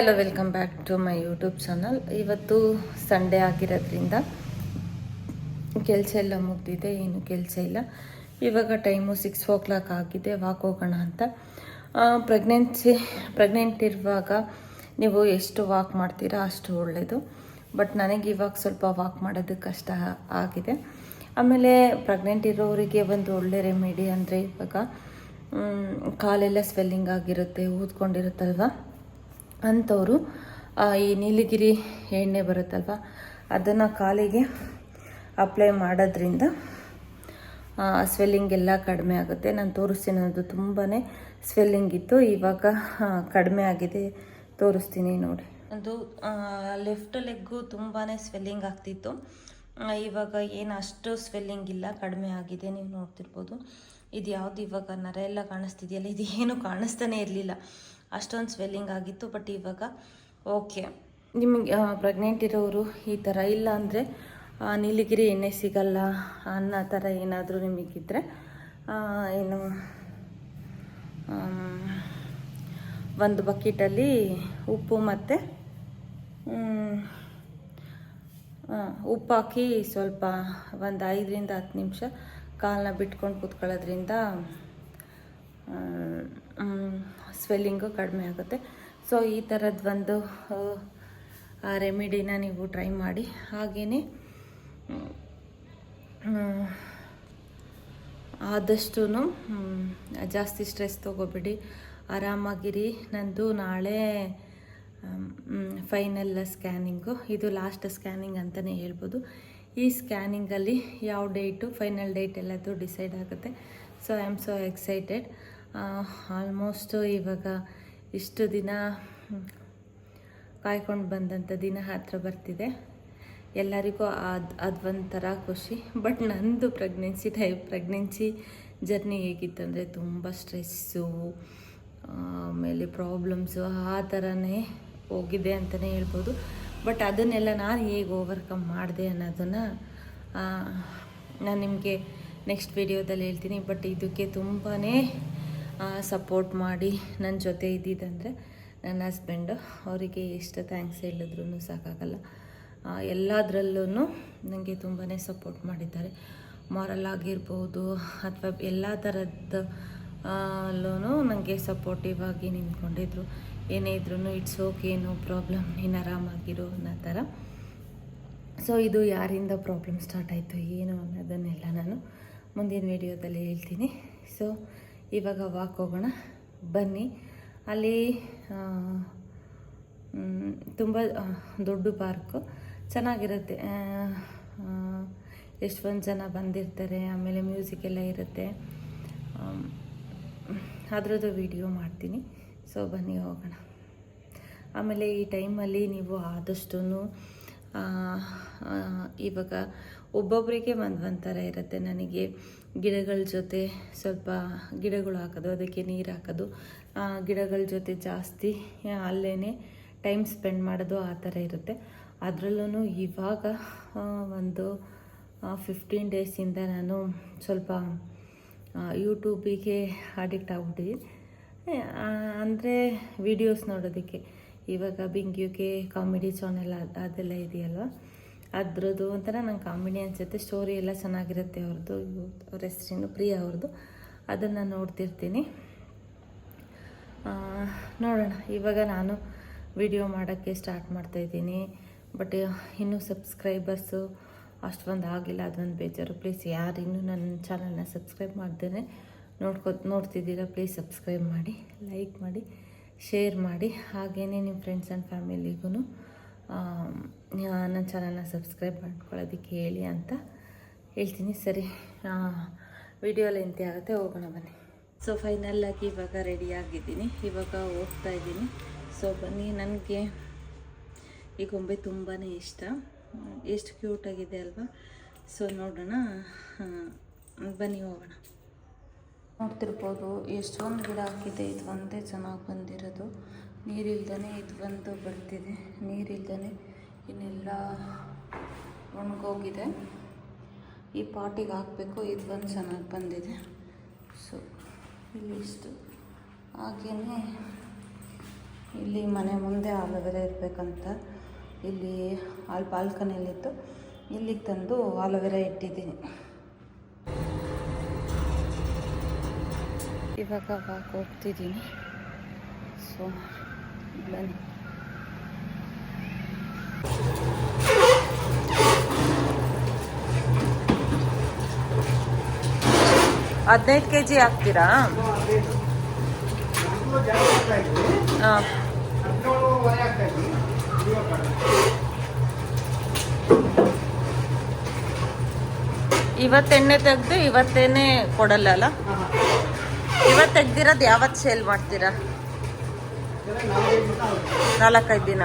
Hello welcome back to my YouTube channel ಇವತ್ತು Sunday ಆಗಿರೋದ್ರಿಂದ ಕೆಲಸ ಎಲ್ಲ ಮುಗ್ದಿದೆ, ಏನು ಕೆಲಸ ಇಲ್ಲ. ಇವಾಗ ಟೈಮು ಸಿಕ್ಸ್ ಓ ಕ್ಲಾಕ್ ಆಗಿದೆ ವಾಕ್ ಹೋಗೋಣ ಅಂತ. ಪ್ರೆಗ್ನೆನ್ಸಿ ಪ್ರೆಗ್ನೆಂಟ್ ಇರುವಾಗ ನೀವು ಎಷ್ಟು ವಾಕ್ ಮಾಡ್ತೀರಾ ಅಷ್ಟು ಒಳ್ಳೆಯದು ಬಟ್ ನನಗೆ ಇವಾಗ ಸ್ವಲ್ಪ ವಾಕ್ ಮಾಡೋದು ಕಷ್ಟ ಆಗಿದೆ. ಆಮೇಲೆ ಪ್ರೆಗ್ನೆಂಟ್ ಇರೋರಿಗೆ ಒಂದು ಒಳ್ಳೆ ರೆಮಿಡಿ ಅಂದರೆ ಇವಾಗ ಕಾಲೆಲ್ಲ ಸ್ವೆಲ್ಲಿಂಗ್ ಆಗಿರುತ್ತೆ, ಊದ್ಕೊಂಡಿರುತ್ತಲ್ವ? ಅಂಥವರು ಈ ನೀಲಗಿರಿ ಎಣ್ಣೆ ಬರುತ್ತಲ್ವ, ಅದನ್ನು ಕಾಲಿಗೆ ಅಪ್ಲೈ ಮಾಡೋದ್ರಿಂದ ಸ್ವೆಲ್ಲಿಂಗ್ ಎಲ್ಲ ಕಡಿಮೆ ಆಗುತ್ತೆ. ನಾನು ತೋರಿಸ್ತೀನಿ ಅದು ತುಂಬಾ ಸ್ವೆಲ್ಲಿಂಗ್ ಇತ್ತು. ಇವಾಗ ಕಡಿಮೆ ಆಗಿದೆ. ತೋರಿಸ್ತೀನಿ ನೋಡಿ. ಅದು ಲೆಫ್ಟ್ ಲೆಗ್ಗು ತುಂಬಾ ಸ್ವೆಲ್ಲಿಂಗ್ ಆಗ್ತಿತ್ತು. ಇವಾಗ ಏನು ಅಷ್ಟು ಸ್ವೆಲ್ಲಿಂಗ್ ಇಲ್ಲ, ಕಡಿಮೆ ಆಗಿದೆ. ನೀವು ನೋಡ್ತಿರ್ಬೋದು. ಇದು ಯಾವುದು ಇವಾಗ ನರ ಎಲ್ಲ ಕಾಣಿಸ್ತಿದೆಯಲ್ಲ? ಇದು ಏನು ಕಾಣಿಸ್ತಾನೆ ಇರಲಿಲ್ಲ. ಅಷ್ಟೊಂದು ಸ್ವೆಲ್ಲಿಂಗ್ ಆಗಿತ್ತು ಬಟ್ ಇವಾಗ ಓಕೆ ನಿಮಗೆ ಪ್ರೆಗ್ನೆಂಟ್ ಇರೋರು ಈ ಥರ ಇಲ್ಲ ಅಂದರೆ ನೀಲಿಗಿರಿ ಎಣ್ಣೆ ಸಿಗಲ್ಲ ಅನ್ನೋ ಥರ ಏನಾದರೂ ನಿಮಗಿದ್ರೆ ಆ, ಏನು ಒಂದು ಬಕೆಟಲ್ಲಿ ಉಪ್ಪು ಮತ್ತು ಉಪ್ಪು ಹಾಕಿ ಸ್ವಲ್ಪ ಒಂದು ಐದರಿಂದ ಹತ್ತು ನಿಮಿಷ ಕಾಲನ್ನ ಬಿಟ್ಕೊಂಡು ಕೂತ್ಕೊಳ್ಳೋದ್ರಿಂದ ಸ್ವೆಲ್ಲಿಂಗು ಕಡಿಮೆ ಆಗುತ್ತೆ. ಸೊ ಈ ಥರದ್ದು ಒಂದು ರೆಮಿಡಿನ ನೀವು ಟ್ರೈ ಮಾಡಿ. ಹಾಗೆಯೇ ಆದಷ್ಟು ಜಾಸ್ತಿ ಸ್ಟ್ರೆಸ್ ತೊಗೋಬೇಡಿ. ಆರಾಮಾಗಿರಿ. ನಂದು ನಾಳೆ ಫೈನಲ್ ಸ್ಕ್ಯಾನಿಂಗು. ಇದು ಲಾಸ್ಟ್ ಸ್ಕ್ಯಾನಿಂಗ್ ಅಂತಲೇ ಹೇಳ್ಬೋದು. ಈ ಸ್ಕ್ಯಾನಿಂಗಲ್ಲಿ ಯಾವ ಡೇಟು, ಫೈನಲ್ ಡೇಟ್ ಎಲ್ಲದು ಡಿಸೈಡ್ ಆಗುತ್ತೆ. So I am so excited almost ಇವಾಗ ಇಷ್ಟು ದಿನ ಕಾಯ್ಕೊಂಡು ಬಂದಂಥ ದಿನ ಹತ್ರ ಬರ್ತಿದೆ. ಎಲ್ಲರಿಗೂ ಅದು ಅದು ಒಂಥರ ಖುಷಿ. ಬಟ್ ನಂದು ಪ್ರೆಗ್ನೆನ್ಸಿ ಟೈಪ್ ಪ್ರೆಗ್ನೆನ್ಸಿ ಜರ್ನಿ ಹೇಗಿತ್ತು ಅಂದರೆ ತುಂಬ ಸ್ಟ್ರೆಸ್ಸು ಆಮೇಲೆ ಪ್ರಾಬ್ಲಮ್ಸು ಆ ಥರನೇ ಹೋಗಿದೆ ಅಂತಲೇ ಹೇಳ್ಬೋದು. ಬಟ್ ಅದನ್ನೆಲ್ಲ ನಾನು ಹೇಗೆ ಓವರ್ಕಮ್ ಮಾಡಿದೆ ಅನ್ನೋದನ್ನು ನಾನು ನಿಮಗೆ ನೆಕ್ಸ್ಟ್ ವಿಡಿಯೋದಲ್ಲಿ ಹೇಳ್ತೀನಿ. ಬಟ್ ಇದಕ್ಕೆ ತುಂಬಾ ಸಪೋರ್ಟ್ ಮಾಡಿ ನನ್ನ ಜೊತೆ ಇದ್ದಿದ್ದಂದರೆ ನನ್ನ ಹಸ್ಬೆಂಡು ಅವರಿಗೆ ಎಷ್ಟು ಥ್ಯಾಂಕ್ಸ್ ಹೇಳಿದ್ರು ಸಾಕಾಗಲ್ಲ. ಎಲ್ಲದರಲ್ಲೂ ನನಗೆ ತುಂಬಾ ಸಪೋರ್ಟ್ ಮಾಡಿದ್ದಾರೆ. ಮಾರಲ್ ಆಗಿರ್ಬೋದು ಅಥವಾ ಎಲ್ಲ ಥರದ್ದು ಅಲ್ಲೂ ನನಗೆ ಸಪೋರ್ಟಿವ್ ಆಗಿ ನಿಂತ್ಕೊಂಡಿದ್ರು. ಏನೇ ಇದ್ರೂ ಇಟ್ಸ್ ಓಕೆ ನೋ ಪ್ರಾಬ್ಲಮ್ ನೀನು ಆರಾಮಾಗಿರು ಅನ್ನೋ ಥರ. ಸೊ ಇದು ಯಾರಿಂದ ಪ್ರಾಬ್ಲಮ್ ಸ್ಟಾರ್ಟ್ ಆಯಿತು ಏನು ಅನ್ನೋದನ್ನೆಲ್ಲ ನಾನು ಮುಂದಿನ ವಿಡಿಯೋದಲ್ಲಿ ಹೇಳ್ತೀನಿ. ಸೊ ಇವಾಗ ವಾಕ್ ಹೋಗೋಣ. ಬನ್ನಿ. ಅಲ್ಲಿ ತುಂಬ ದೊಡ್ಡ ಪಾರ್ಕು ಚೆನ್ನಾಗಿರುತ್ತೆ. ಎಷ್ಟೊಂದು ಜನ ಬಂದಿರ್ತಾರೆ, ಆಮೇಲೆ ಮ್ಯೂಸಿಕ್ ಎಲ್ಲ ಇರುತ್ತೆ. ಅದರದ್ದು ವಿಡಿಯೋ ಮಾಡ್ತೀನಿ. ಸೊ ಬನ್ನಿ ಹೋಗೋಣ. ಆಮೇಲೆ ಈ ಟೈಮಲ್ಲಿ ನೀವು ಆದಷ್ಟು ಇವಾಗ ಒಬ್ಬೊಬ್ಬರಿಗೆ ಒಂದು ಥರ ಇರುತ್ತೆ. ನನಗೆ ಗಿಡಗಳ ಜೊತೆ ಸ್ವಲ್ಪ ಗಿಡಗಳು ಹಾಕೋದು, ಅದಕ್ಕೆ ನೀರು ಹಾಕೋದು. ಗಿಡಗಳ ಜೊತೆ ಜಾಸ್ತಿ ಅಲ್ಲೇ ಟೈಮ್ ಸ್ಪೆಂಡ್ ಮಾಡೋದು ಆ ಥರ ಇರುತ್ತೆ. ಅದರಲ್ಲೂ ಇವಾಗ ಒಂದು ಫಿಫ್ಟೀನ್ ಡೇಸಿಂದ ನಾನು ಸ್ವಲ್ಪ ಯೂಟ್ಯೂಬಿಗೆ ಅಡಿಕ್ಟ್ ಆಗ್ಬಿಟ್ಟಿದ್ದೀನಿ. ಅಂದರೆ ವಿಡಿಯೋಸ್ ನೋಡೋದಕ್ಕೆ. ಇವಾಗ ಬಿಂಗ್ಯುಗೆ ಕಾಮಿಡಿ ಚಾನೆಲ್ ಅದೆಲ್ಲ ಇದೆಯಲ್ವ? ಅದ್ರದ್ದು ಒಂಥರ ನಂಗೆ ಕಾಮಿಡಿ ಅನಿಸುತ್ತೆ ಸ್ಟೋರಿ ಎಲ್ಲ ಚೆನ್ನಾಗಿರುತ್ತೆ ಅವ್ರದ್ದು ಅವ್ರ ಹೆಸರಿನ ಪ್ರಿಯಾ ಅವ್ರದ್ದು ಅದನ್ನು ನೋಡ್ತಿರ್ತೀನಿ. ನೋಡೋಣ. ಇವಾಗ ನಾನು ವಿಡಿಯೋ ಮಾಡೋಕ್ಕೆ ಸ್ಟಾರ್ಟ್ ಮಾಡ್ತಾಯಿದ್ದೀನಿ ಬಟ್ ಇನ್ನೂ ಸಬ್ಸ್ಕ್ರೈಬರ್ಸು ಅಷ್ಟೊಂದು ಆಗಿಲ್ಲ, ಅದೊಂದು ಬೇಜಾರು. ಪ್ಲೀಸ್ ಯಾರು ಇನ್ನೂ ನನ್ನ ಚಾನಲ್ನ ಸಬ್ಸ್ಕ್ರೈಬ್ ಮಾಡ್ದೇ ನೋಡ್ಕೊ ನೋಡ್ತಿದ್ದೀರಾ ಪ್ಲೀಸ್ ಸಬ್ಸ್ಕ್ರೈಬ್ ಮಾಡಿ ಲೈಕ್ ಮಾಡಿ. ಶೇರ್ ಮಾಡಿ ಹಾಗೇ ನಿಮ್ಮ ಫ್ರೆಂಡ್ಸ್ ಆ್ಯಂಡ್ ಫ್ಯಾಮಿಲಿಗೂ ನನ್ನ ಚಾನಲ್ನ ಸಬ್ಸ್ಕ್ರೈಬ್ ಮಾಡ್ಕೊಳ್ಳೋದಕ್ಕೆ ಹೇಳಿ ಅಂತ ಹೇಳ್ತೀನಿ. ಸರಿ ವಿಡಿಯೋ ಲೆಂತಿ ಆಗುತ್ತೆ, ಹೋಗೋಣ ಬನ್ನಿ. ಸೊ ಫೈನಲ್ಲಾಗಿ ಇವಾಗ ರೆಡಿ ಆಗಿದ್ದೀನಿ. ಇವಾಗ ಹೋಗ್ತಾ ಇದ್ದೀನಿ. ಸೊ ಬನ್ನಿ, ನನಗೆ ಈ ಗೊಂಬೆ ತುಂಬಾ ಇಷ್ಟ. ಎಷ್ಟು ಕ್ಯೂಟಾಗಿದೆ ಅಲ್ವಾ? ಸೊ ನೋಡೋಣ. ಬನ್ನಿ, ಹೋಗೋಣ. ನೋಡ್ತಿರ್ಬೋದು. ಎಷ್ಟೊಂದು ಗಿಡ ಹಾಕಿದೆ ಇದು ಒಂದೇ ಚೆನ್ನಾಗಿ ಬಂದಿರೋದು. ನೀರಿಲ್ದೇ ಇದು ಬಂದು ಬರ್ತಿದೆ. ನೀರಿಲ್ದೇ ಇನ್ನೆಲ್ಲ ಒಣಗೋಗಿದೆ. ಈ ಪಾಟಿಗೆ ಹಾಕಬೇಕು, ಇದು ಬಂದು ಚೆನ್ನಾಗಿ ಬಂದಿದೆ. ಸೊ ಇಲ್ಲಿ ಇಷ್ಟು. ಹಾಗೆಯೇ ಇಲ್ಲಿ ಮನೆ ಮುಂದೆ ಆಲೋವೆರಾ ಇರಬೇಕಂತ ಇಲ್ಲಿ ಅಲ್ಲಿ ಬಾಲ್ಕನಿಯಲ್ಲಿತ್ತು ಇಲ್ಲಿಗೆ ತಂದು ಆಲೋವೆರಾ ಇಟ್ಟಿದ್ದೀನಿ. ಇವಾಗ ವಾಕ್ ಹೋಗ್ತಿದ್ದೀನಿ ಸೊ ಬನ್ನಿ. ಹದಿನೈದು ಕೆ ಜಿ ಹಾಕ್ತೀರಾ? ಹಾಂ. ಇವತ್ತು ಎಣ್ಣೆ ತೆಗೆದು ಇವತ್ತೇನೆ ಕೊಡಲ್ಲ ಅಲ್ಲ? ತೆಗ್ದಿರೋದು ಯಾವತ್ತು ಸೇಲ್ ಮಾಡ್ತೀರಾ? ನಾಲ್ಕೈದು ದಿನ.